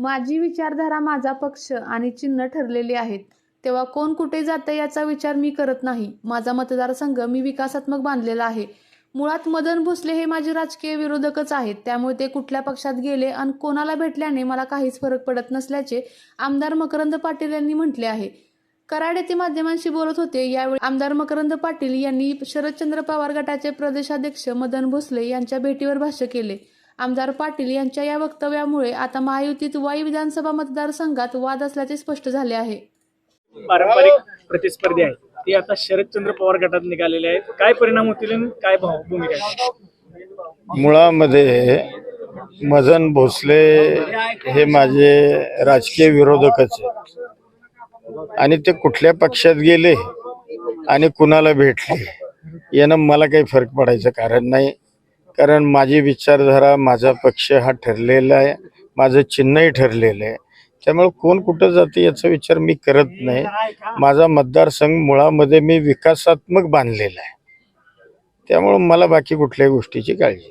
माझी विचारधारा माझा पक्ष आणि चिन्ह ठरलेली आहेत. तेव्हा कोण कुठे जातं याचा विचार मी करत नाही. माझा मतदारसंघ मी विकासात्मक बांधलेला आहे. मुळात मदन भोसले हे माझे राजकीय विरोधकच आहेत. त्यामुळे ते कुठल्या पक्षात गेले आणि कोणाला भेटल्याने मला काहीच फरक पडत नसल्याचे आमदार मकरंद पाटील यांनी म्हटले आहे. कराड येथे माध्यमांशी बोलत होते. यावेळी आमदार मकरंद पाटील यांनी शरदचंद्र पवार गटाचे प्रदेशाध्यक्ष मदन भोसले यांच्या भेटीवर भाष्य केले. आमदार पाटील यांच्या या वक्तव्यामुळे आता महायुतीत वाई विधानसभा मतदारसंघात वाद असल्याचे स्पष्ट झाले आहे. पारंपरिक प्रतिस्पर्धी आहेत ते आता शरदचंद्र पवार गटात निघालेले आहेत काय परिणाम होतील आणि काय भाव भूमिका आहे? मुळामध्ये मदन भोसले हे माझे राजकीय विरोधकच आहेत. आणि ते कुठल्या पक्षात गेले आणि कुणाला भेटले यानं मला काही फरक पडायचं कारण नाही. कारण माझी विचारधारा माझा पक्ष हा ठरलेला आहे. माझं चिन्हही ठरलेलं आहे. त्यामुळे कोण कुठं जाते याचा विचार मी करत नाही. माझा मतदारसंघ मुळामध्ये मी विकासात्मक बांधलेला आहे. त्यामुळं मला बाकी कुठल्याही गोष्टीची काळजी